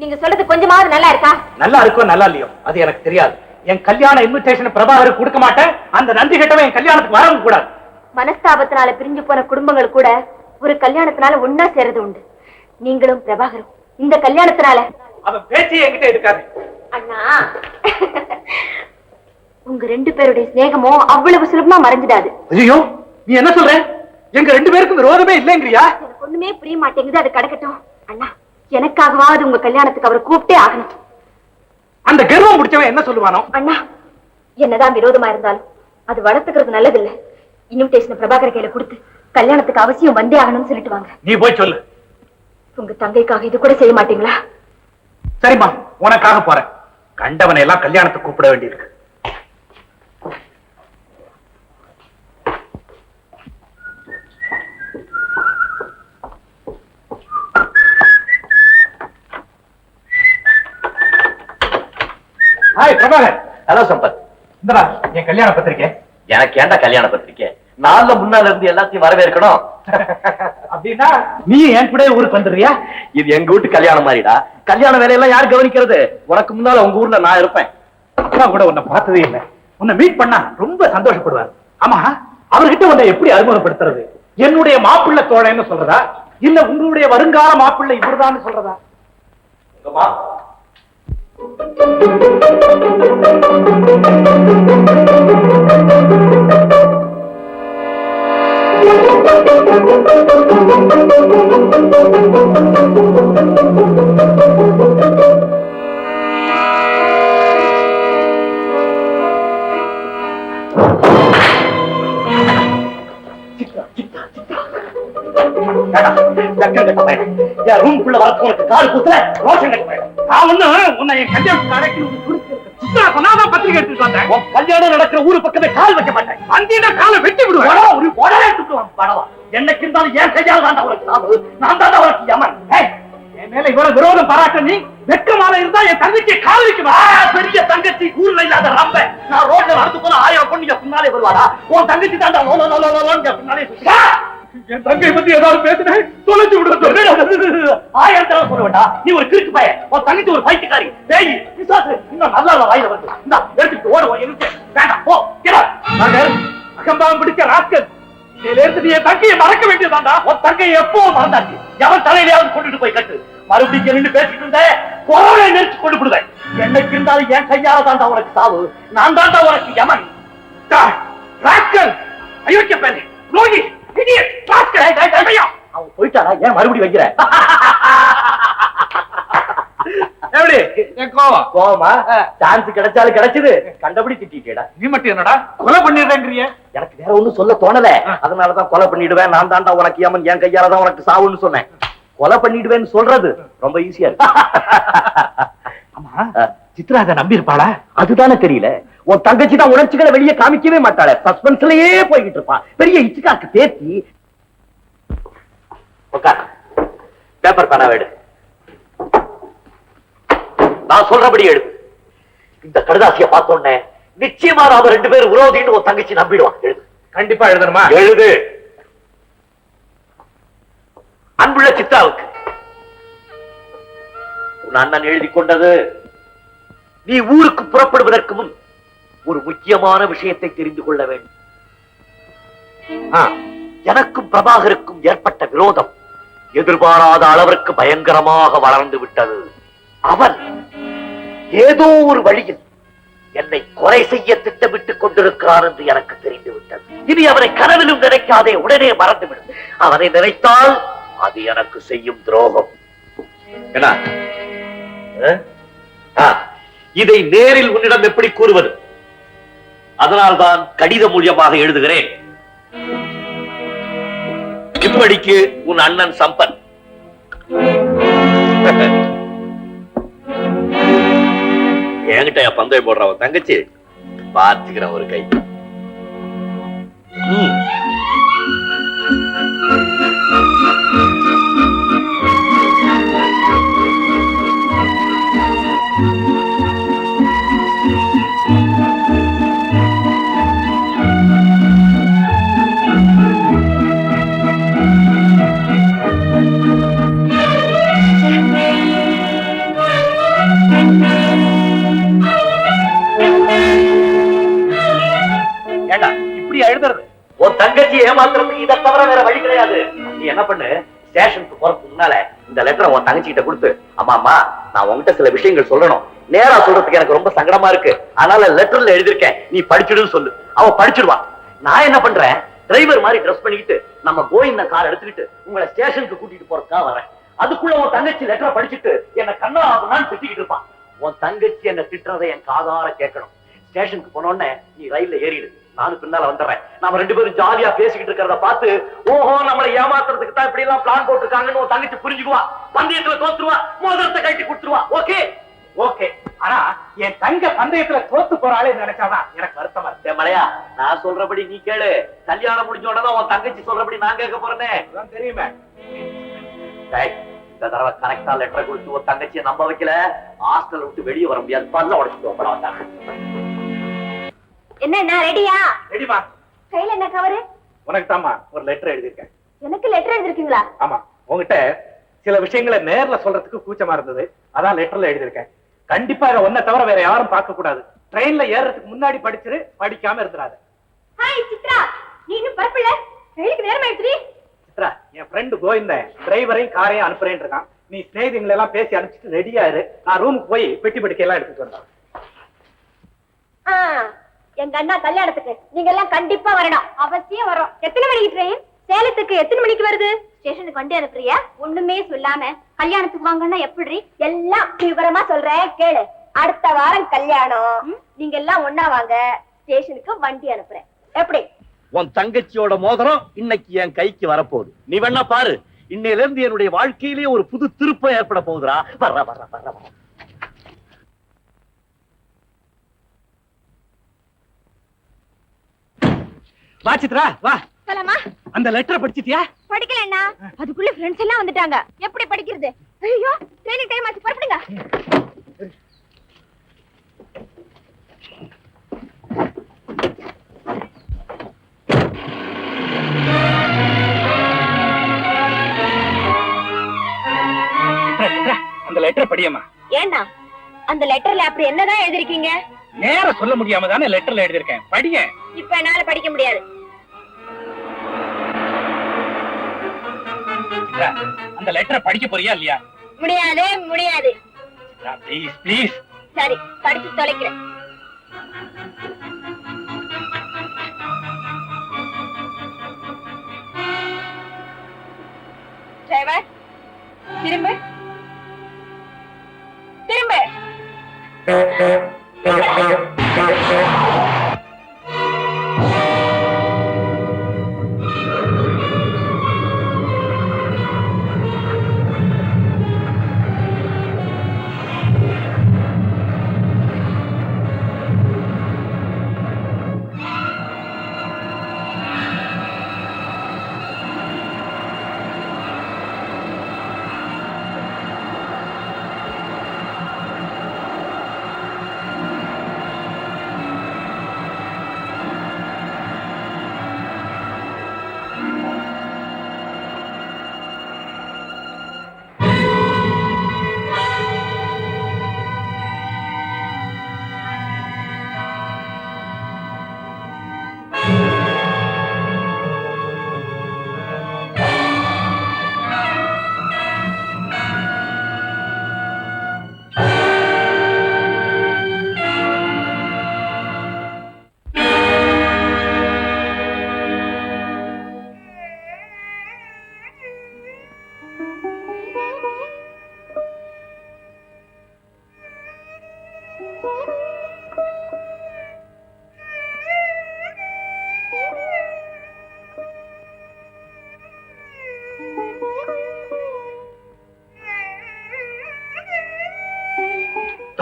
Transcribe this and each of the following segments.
நீங்க சொல்றது கொஞ்சமாவது நல்லா இருக்கா? நல்லா இருக்கோ நல்லா இல்லையோ? அது எனக்கு தெரியாது. என் கல்யாண இன்விடேஷன் பிரபாகருக்கு கொடுக்க மாட்டேன். அந்த நன்றி கட்டவன் என் கல்யாணத்துக்கு வரவும் கூடாது. மனஸ்தாபத்தினால பிரிஞ்சு போன குடும்பங்கள் கூட ஒரு கல்யாணத்தினால ஒன்னா சேர்றது உண்டு. நீங்களும் பிரபாகரும் இந்த கல்யாணத்தினால. அவன் பேச்சு என்கிட்ட இருக்காது அண்ணா உங்க ரெண்டு பேருடைய சிநேகமும் அவ்வளவு சுலபமா மறைஞ்சிடாது. ஐயோ நீ என்ன சொல்ற? எங்க ரெண்டு பேருக்கும் விரோதமே இல்லைங்கிறியா? எனக்கு ஒண்ணுமே புரிய மாட்டேங்குது அது கிடக்கட்டும். அண்ணா எனக்காகவாவது உங்க கல்யாணத்துக்கு அவரை கூப்பிட்டே ஆகணும். அந்த கர்வம் பிடிச்சவன் என்ன சொல்லுவானோ? அண்ணா என்னதான் விரோதமா இருந்தாலும் அது வளர்த்துக்கிறது நல்லதில்ல. இன்விடேஷன் பிரபாகர் கையில கொடுத்து கல்யாணத்துக்கு அவசியம் வந்தே ஆகணும்னு சொல்லிட்டு வாங்க. நீ போய் சொல்லு. உங்க தங்கைக்காக இது கூட செய்ய மாட்டீங்களா? சரிம்மா உனக்காக போறேன். கண்டவனை எல்லாம் கல்யாணத்துக்கு கூப்பிட வேண்டியிருக்கு ஹாய் பிரபாகர். ஹலோ சம்பத். இந்தடா என் கல்யாண பத்திரிக்கை. எனக்கு ஏன்டா கல்யாண பத்திரிக்கை? நாலுல முன்னால இருந்து எல்லாத்தையும் வரவேற்கணும். அப்படின்னா நீ என் கூட ஊருக்கு வந்துடுறியா? இது எங்க வீட்டு கல்யாணம் மாதிரிடா. கல்யாண வேலையெல்லாம் யார் கவனிக்கிறது? உனக்கு முன்னால உங்க ஊர்ல நான் இருப்பேன். அப்பா கூட உன்னை பார்த்ததே இல்லை. உன்னை மீட் பண்ணா ரொம்ப சந்தோஷப்படுவார். ஆமா அவர்கிட்ட உன்னை எப்படி அறிமுகப்படுத்துறது? என்னுடைய மாப்பிள்ளை தோழன்னு சொல்றதா? இல்ல உங்களுடைய வருங்கால மாப்பிள்ளை இவர்தான் சொல்றதா? ரூம்குள்ள வரப்போ உனக்கு கால் குத்துல ரோஷன் கட்டி போயிடும். நான் ஒண்ணு உன்னை என் கல்யாணத்துக்கு அழைக்கி சொன்னாதான் பத்திரிகை எடுத்துட்டு வந்தேன். உன் கல்யாணம் நடக்கிற ஊரு பக்கமே கால் வைக்க மாட்டேன். வந்தீங்கன்னா காலை வெட்டி விடுவேன். ஒரு உடனே சுட்டுவான். படவா என்னைக்கு இருந்தாலும் என் கையால் தான் உனக்கு நான் தான் அவளுக்கு யமன். என் மேல இவ்வளவு விரோதம் பாராட்ட நீ வெக்கமான இருந்தா என் தங்கச்சி கால் வைக்குமா பெரிய தங்கச்சி ஊர்ல இல்லாத ரம்ப. நான் ரோட்ல நடந்து போன ஆயிரம் பொண்ணு என் பின்னாலே வருவாரா உன் தங்கச்சி தான் லோ லோ பின்னாலே என் தங்கை பத்தி ஏதாவது பேசுனேன் தொலைச்சு விடுவேன் ஆயிரம் தடவை சொல்ல வேண்டாம். நீ ஒரு கிறுக்கு பையன். உன் தங்கச்சி ஒரு பைத்தியக்காரி. பேய். பிசாசு. இன்னும் நல்லா வாயில வருது இந்த எடுத்துட்டு ஓடுவோம் இருக்கு வேண்டாம் போ. அகம்பாவம் பிடிச்ச ராஸ்கல். இதுல இருந்து நீ என் தங்கையை மறக்க வேண்டியதாண்டா உன் தங்கையை எப்போ மறந்தாச்சு. எவன் தலையிலையாவது கொண்டுட்டு போய் கட்டு. மறுபடியும் நின்று பேசிட்டு இருந்தேன் கொரோனை நெரிச்சு கொண்டு விடுவேன். என்னைக்கு இருந்தாலும் என் கையால தாண்டா உனக்கு சாவு. நான் தாண்டா உனக்கு யமன். ராஸ்கல். அயோக்கிய rascal. ஐயா, அவன் போயிட்டாரா ஏன் மறுபடியும் வைக்கிற? எப்படி? என் கோவம்? கோவமா? சான்ஸ் கிடைச்சாலும் கிடைச்சது. கண்டபடி திட்டிட்டேடா. நீ மட்டும் என்னடா? கொலை பண்ணிடுறேங்கிறிய. எனக்கு வேற ஒண்ணும் சொல்ல தோணல. அதனாலதான் கொலை பண்ணிடுவேன். நான் தாண்டா உனக்கு ஏமன் என் கையால தான் உனக்கு சாவுன்னு சொன்னேன். கொலை பண்ணிடுவேன்னு சொல்றது ரொம்ப ஈஸியா இருக்கு. ஆமா. சித்ரா அதை நம்பி இருப்பாளா அதுதானே தெரியல. உன் தங்கச்சி தான் உணர்ச்சிகளை வெளியே காமிக்கவே மாட்டாளே. சஸ்பென்ஸ்லயே போய்கிட்டு இருப்பா. பெரிய இச்சுக்காக்கு பேத்தி. உட்கார் பேப்பர் பேனா எடு நான் சொல்றபடி எடு. இந்த கடுதாசிய பார்த்தோன்னே நிச்சயமா நாம ரெண்டு பேரும் விரோதின்னு உன் தங்கச்சி நம்பிடுவான். எழுது. கண்டிப்பா எழுதணுமா? எழுது. அன்புள்ள சித்தாவுக்கு உன் அண்ணன் எழுதி கொண்டது நீ ஊருக்கு புறப்படுவதற்கு முன் ஒரு முக்கியமான விஷயத்தை தெரிந்து கொள்ள வேண்டும். எனக்கும் பிரபாகருக்கும் ஏற்பட்ட விரோதம் எதிர்பாராத அளவிற்கு பயங்கரமாக வளர்ந்து விட்டது. அவன் ஏதோ ஒரு வழியில் என்னை கொலை செய்ய திட்டமிட்டுக் கொண்டிருக்கிறான் என்று எனக்கு தெரிந்து விட்டது. இனி அவனை கனவிலும் நினைக்காதே உடனே மறந்துவிடும் அவனை நினைத்தால் அது எனக்கு செய்யும் துரோகம். என்ன? இதை நேரில் உன்னிடம் எப்படி கூறுவது? அதனால்தான் கடித மூலியமாக எழுதுகிறேன். இப்படிக்கு உன் அண்ணன் சம்பன். என்கிட்ட என் பந்தயம் போடுறவன் தங்கச்சி. பார்த்துக்கிறேன் ஒரு கை. ம். ஏமாத்துறதுக்கு இதை தவிர வேற வழி கிடையாது. நீ என்ன பண்ணு? ஸ்டேஷனுக்கு போறதுக்கு முன்னால இந்த லெட்டரை உன் தங்கச்சி கிட்ட கொடுத்து அம்மா அம்மா நான் உன்கிட்ட சில விஷயங்கள் சொல்லணும். நேரா சொல்றதுக்கு எனக்கு ரொம்ப சங்கடமா இருக்கு. அதனால லெட்டர்ல எழுதிருக்கேன் நீ படிச்சிடுன்னு சொல்லு. அவன் படிச்சிடுவா. நான் என்ன பண்றேன்? டிரைவர் மாதிரி ட்ரெஸ் பண்ணிக்கிட்டு நம்ம கோயிந்த கார் எடுத்துக்கிட்டு உங்களை ஸ்டேஷனுக்கு கூட்டிட்டு போறதுக்காக வரேன். அதுக்குள்ள உன் தங்கச்சி லெட்டரை படிச்சுட்டு என்ன கண்ணா ஆகுனான்னு திட்டிக்கிட்டு இருப்பான். உன் தங்கச்சி என்ன திட்டுறதை என் காதார கேட்கணும். ஸ்டேஷனுக்கு போனோடனே நீ ரயில்ல ஏறிடு. நானும் பின்னால வந்துடுறேன். நாம ரெண்டு பேரும் ஜாலியா பேசிக்கிட்டு இருக்கிறத பார்த்து ஓஹோ நம்மளை ஏமாத்துறதுக்கு தான் இப்படி எல்லாம் பிளான் போட்டுருக்காங்கன்னு உன் தங்கச்சி புரிஞ்சுக்குவா. பந்தயத்துல தோத்துருவா. மோதிரத்தை கட்டி கொடுத்துருவா. ஓகே? ஓகே. ஆனா என் தங்க பந்தயத்துல தோத்து போறாளே நினைச்சாதான் எனக்கு வருத்தமா இருக்கு. மலையா நான் சொல்றபடி நீ கேளு. கல்யாணம் முடிஞ்ச உடனே உன் தங்கச்சி சொல்றபடி நான் கேட்க போறேனே. தெரியுமே. இந்த தடவை கரெக்டா லெட்டர் கொடுத்து ஒரு தங்கச்சியை நம்ப வைக்கல. ஹாஸ்டல் விட்டு வெளியே வர முடியாது. பல்ல உடச்சிட்டு படம் வந்தாங்க என்ன என்ன ரெடியா? ரெடிமா கையில என்ன கவரு உனக்கு தாமா ஒரு லெட்டர் எழுதியிருக்கேன். எனக்கு லெட்டர் எழுதிருக்கீங்களா ஆமா உங்ககிட்ட சில விஷயங்களை நேர்ல சொல்றதுக்கு கூச்சமா இருந்தது. அதான் லெட்டர்ல எழுதியிருக்கேன். கண்டிப்பா இதை ஒன்ன தவிர வேற யாரும் பார்க்க கூடாது ட்ரெயின்ல ஏறதுக்கு முன்னாடி படிச்சிரு படிக்காம இருந்துடாத ஹாய் சித்ரா. நீ இன்னும் பரப்பில்ல ரயிலுக்கு நேரம் ஆயிடுச்சு சித்ரா என் ஃப்ரெண்டு கோவிந்தன் டிரைவரையும் காரையும் அனுப்புறேன்னு இருக்கான். நீ ஸ்நேகிதங்களை எல்லாம் பேசி அனுப்பிச்சிட்டு ரெடியா இரு நான் ரூமுக்கு போய் பெட்டி படுக்கை எல்லாம் எடுத்துட்டு வந்தேன் எங்க அண்ணா கல்யாணத்துக்கு. நீங்க எல்லாம் கண்டிப்பா வரணும். அவசியம் வரோம். எத்தனை மணிக்கு ட்ரெயின் சேலத்துக்கு எத்தனை மணிக்கு வருது? ஸ்டேஷனுக்கு வண்டி அனுப்புறியா? ஒண்ணுமே சொல்லாம. கல்யாணத்துக்கு வாங்கன்னா எப்படி? எல்லாம் விவரமா சொல்றேன் கேளு. அடுத்த வாரம் கல்யாணம். நீங்க எல்லாம் ஒண்ணா வாங்க. ஸ்டேஷனுக்கு வண்டி அனுப்புறேன். எப்படி? உன் தங்கச்சியோட மோதிரம் இன்னைக்கு என் கைக்கு வரப்போகுது. நீ வேணா பாரு. இன்னையில இருந்து என்னுடைய வாழ்க்கையிலேயே ஒரு புது திருப்பம் ஏற்பட போகுதுடா. வர்ற வர்ற வர்ற வர்ற. வா சித்ரா வா. சொல்லமா அந்த லெட்டரை படிச்சிட்டியா? படிக்கல அண்ணா அதுக்குள்ள ஃப்ரெண்ட்ஸ் எல்லாம் வந்துட்டாங்க. எப்படி படிக்கிறது? ஐயோ ட்ரெயினிங் டைம் ஆச்சு சித்ரா, அந்த லெட்டரை படியம்மா. ஏன்னா அந்த லெட்டர்ல அப்படி என்னதான் எழுதிருக்கீங்க? நேரா சொல்ல முடியாம தானே லெட்டர்ல எழுதியிருக்கேன். படிய இப்ப என்னால படிக்க முடியாது. அந்த லெட்டரை படிக்க போறியா இல்லையா? முடியாது முடியாது. ப்ளீஸ் ப்ளீஸ் சரி படிச்சு தொலைக்கிறேன். டிரைவர் திரும்ப. திரும்ப.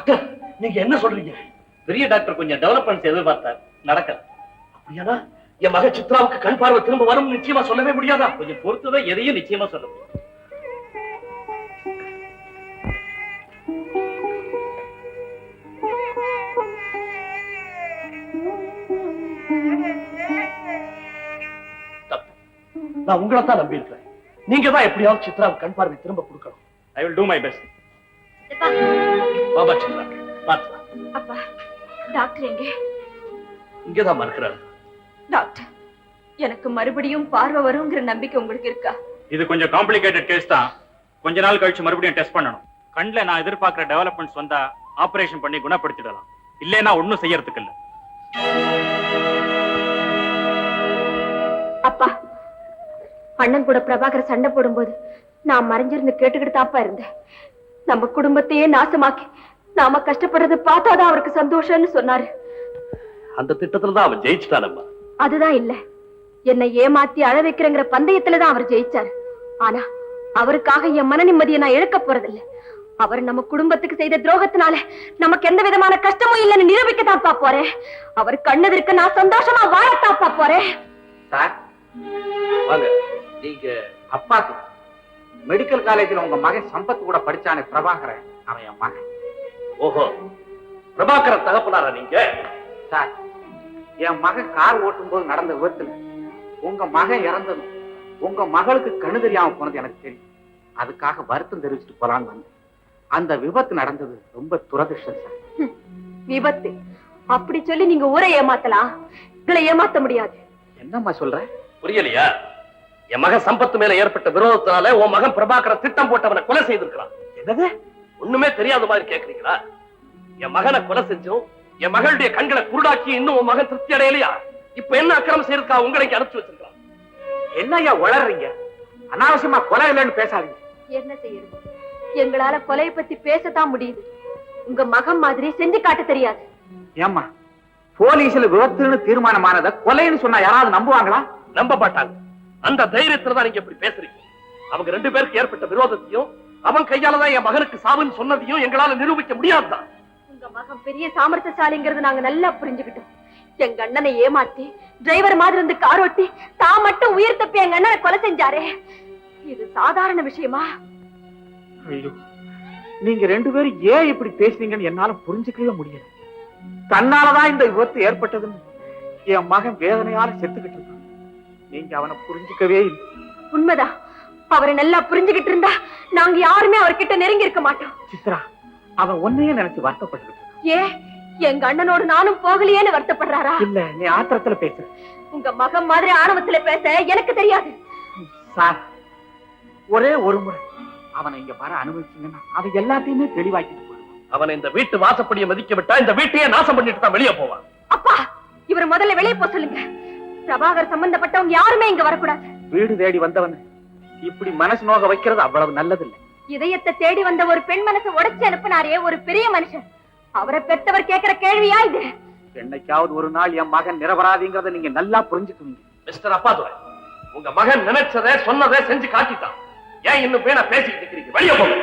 டாக்டர் நீங்க என்ன சொல்றீங்க? பெரிய டாக்டர் கொஞ்சம் டெவலப்மெண்ட்ஸ் எதிர்பார்த்தார். நடக்கல. அப்படியானா என் மக சித்ராவுக்கு கண் பார்வை திரும்ப வரும் நிச்சயமா சொல்லவே முடியாதா? கொஞ்சம் பொறுத்துதான் எதையும் நிச்சயமா சொல்ல முடியும். நான் உங்களை தான் நம்பி இருக்கிறேன் நீங்க தான் எப்படியாவது சித்ராவுக்கு கண் பார்வை திரும்ப கொடுக்கணும். I will do my best Baba Chitra பார்த்துக்கலாம். அப்பா டாக்டர் எங்க? இங்கதான் மறுக்கிறாரு. டாக்டர் எனக்கு மறுபடியும் பார்வை வருங்கிற நம்பிக்கை உங்களுக்கு இருக்கா? இது கொஞ்சம் காம்ப்ளிகேட்டட் கேஸ் தான். கொஞ்ச நாள் கழிச்சு மறுபடியும் டெஸ்ட் பண்ணணும். கண்ணுல நான் எதிர்பார்க்கிற டெவலப்மெண்ட்ஸ் வந்தா ஆபரேஷன் பண்ணி குணப்படுத்திடலாம். இல்லைன்னா ஒண்ணும் செய்யறதுக்கு இல்ல. அப்பா அண்ணன் கூட பிரபாகர் சண்டை போடும்போது நான் மறைஞ்சிருந்து கேட்டுக்கிட்டு தாப்பா இருந்தேன். நம்ம குடும்பத்தையே நாசமாக்கி நாம கஷ்டப்படுறது பார்த்தாதான் அவருக்கு சந்தோஷம்னு சொன்னாரு. அந்த திட்டத்துல தான் அவன் ஜெயிச்சுட்டானம்மா. அதுதான் இல்ல. என்னை ஏமாத்தி அழ வைக்கிறங்கிற பந்தயத்துலதான் அவர் ஜெயிச்சாரு. ஆனா அவருக்காக என் மன நிம்மதியை நான் இழக்க போறதில்ல. அவர் நம்ம குடும்பத்துக்கு செய்த துரோகத்தினால நமக்கு எந்த விதமான கஷ்டமும் இல்லைன்னு நிரூபிக்க தாப்பா போறேன். அவர் கண்ணதற்கு நான் சந்தோஷமா வாழத்தாப்பா போறேன். சார் வாங்க. நீங்க அப்பாக்கு மெடிக்கல் காலேஜ்ல உங்க மகன் சம்பத் கூட படிச்சானே பிரபாகரன். அவன் என் மகன். ஓஹோ. பிரபாகரன் தகப்பனாரா நீங்க? சார் என் மகன் கார் ஓட்டும் போது நடந்த விபத்துல உங்க மகன் இறந்ததும் உங்க மகளுக்கு கண்ணு தெரியாம போனது எனக்கு தெரியும். அதுக்காக வருத்தம் தெரிவிச்சுட்டு போலான்னு வந்தேன். அந்த விபத்து நடந்தது ரொம்ப துரதிருஷ்டம் சார். விபத்து. அப்படி சொல்லி நீங்க ஊரை ஏமாத்தலாம். உங்களை ஏமாத்த முடியாது. என்னம்மா சொல்ற? புரியலையா? என் மகன் சம்பத்து மேல ஏற்பட்ட விரோதத்தினால உன் மகன் பிரபாகரன் திட்டம் போட்டவனை கொலை செய்திருக்கிறான். என்னது? ஒண்ணுமே தெரியாத மாதிரி கேக்குறீங்களா? என் மகனை கொலை செஞ்சும் என் மகளுடைய கண்களை குருடாக்கி இன்னும் உன் மகன் திருப்தி அடையலையா? இப்ப என்ன அக்கிரமம் செய்யறதுக்கா உங்களை இங்க அனுப்பிச்சு வச்சிருக்கான் என்ன ஐயா உளறீங்க? அனாவசியமா கொலை இல்லைன்னு பேசாதீங்க. என்ன செய்யறது? எங்களால கொலையை பத்தி பேசத்தான் முடியுது. உங்க மகன் மாதிரி செஞ்சு காட்ட தெரியாது. ஏம்மா போலீஸ்ல விபத்துன்னு தீர்மானமானதை கொலைன்னு சொன்னா யாராவது நம்புவாங்களா? நம்ப மாட்டாங்க. அந்த தைரியத்துல தான் நீங்க இப்படி பேசுறீங்க. அவங்க ரெண்டு பேருக்கு ஏற்பட்ட விரோதத்தையும் அவன் கையால தான் என் மகனுக்கு சாவுன்னு சொன்னதையும் எங்களால நிரூபிக்க முடியாதுதான் உங்க மகன் பெரிய சாமர்த்தியசாலிங்கிறது நாங்க நல்லா புரிஞ்சுக்கிட்டோம். எங்க அண்ணனை ஏமாத்தி டிரைவர் மாதிரி இருந்து கார் ஓட்டி தான் மட்டும் உயிர் தப்பி எங்க அண்ணனை கொலை செஞ்சாரே. இது சாதாரண விஷயமா? ஐயோ நீங்க ரெண்டு பேரும் ஏன் இப்படி பேசுனீங்கன்னு என்னால புரிஞ்சுக்கவே முடியல. தன்னாலதான் இந்த விபத்து ஏற்பட்டதுன்னு என் மகன் வேதனையால செத்துக்கிட்டு இருக்கான். நீங்க அவனை புரிஞ்சுக்கவே இல்லை. உண்மைதான் அவரை நல்லா புரிஞ்சுகிட்டு இருந்தா நாங்க யாருமே அவர்கிட்ட நெருங்கி இருக்க மாட்டோம். சித்ரா அவன் ஒன்னையே நினைச்சு இருக்கான். ஏ எங்க அண்ணனோடு நானும் போகலையேன்னு வருத்தப்படுறாரா? இல்ல நீ ஆத்திரத்துல பேசுற உங்க மகன் மாதிரி ஆணவத்துல பேச எனக்கு தெரியாது. சார் ஒரே ஒரு முறை அவனை இங்க வர அனுபவிச்சீங்கன்னா அவன் எல்லாத்தையுமே தெளிவாக்கிட்டு போயிடுவான் அவனை இந்த வீட்டு வாசப்படியை மதிக்க விட்டா இந்த வீட்டையே நாசம் பண்ணிட்டு தான் வெளியே போவான். அப்பா இவர் முதல்ல வெளியே போக சொல்லுங்க. பிரபாகர் சம்பந்தப்பட்டவங்க யாருமே இங்க வரக்கூடாது. வீடு தேடி வந்தவன் இப்படி மனசு நோக வைக்கிறது அவ்வளவு நல்லதில்லை. இதயத்தை தேடி வந்த ஒரு பெண் மனசை உடைச்சு அனுப்பினாரே ஒரு பெரிய மனுஷன். அவரை பெத்தவர் கேக்குற கேள்வியா இது? என்னைக்காவது ஒரு நாள் என் மகன் நிரபராதிங்கிறத நீங்க நல்லா புரிஞ்சுக்குவீங்க. மிஸ்டர் அப்பாதுரை உங்க மகன் நினைச்சதை சொன்னதை செஞ்சு காட்டிட்டான். ஏன் இன்னும் பேன பேசிக்கிட்டு இருக்கிறீங்க? வெளியே போங்க.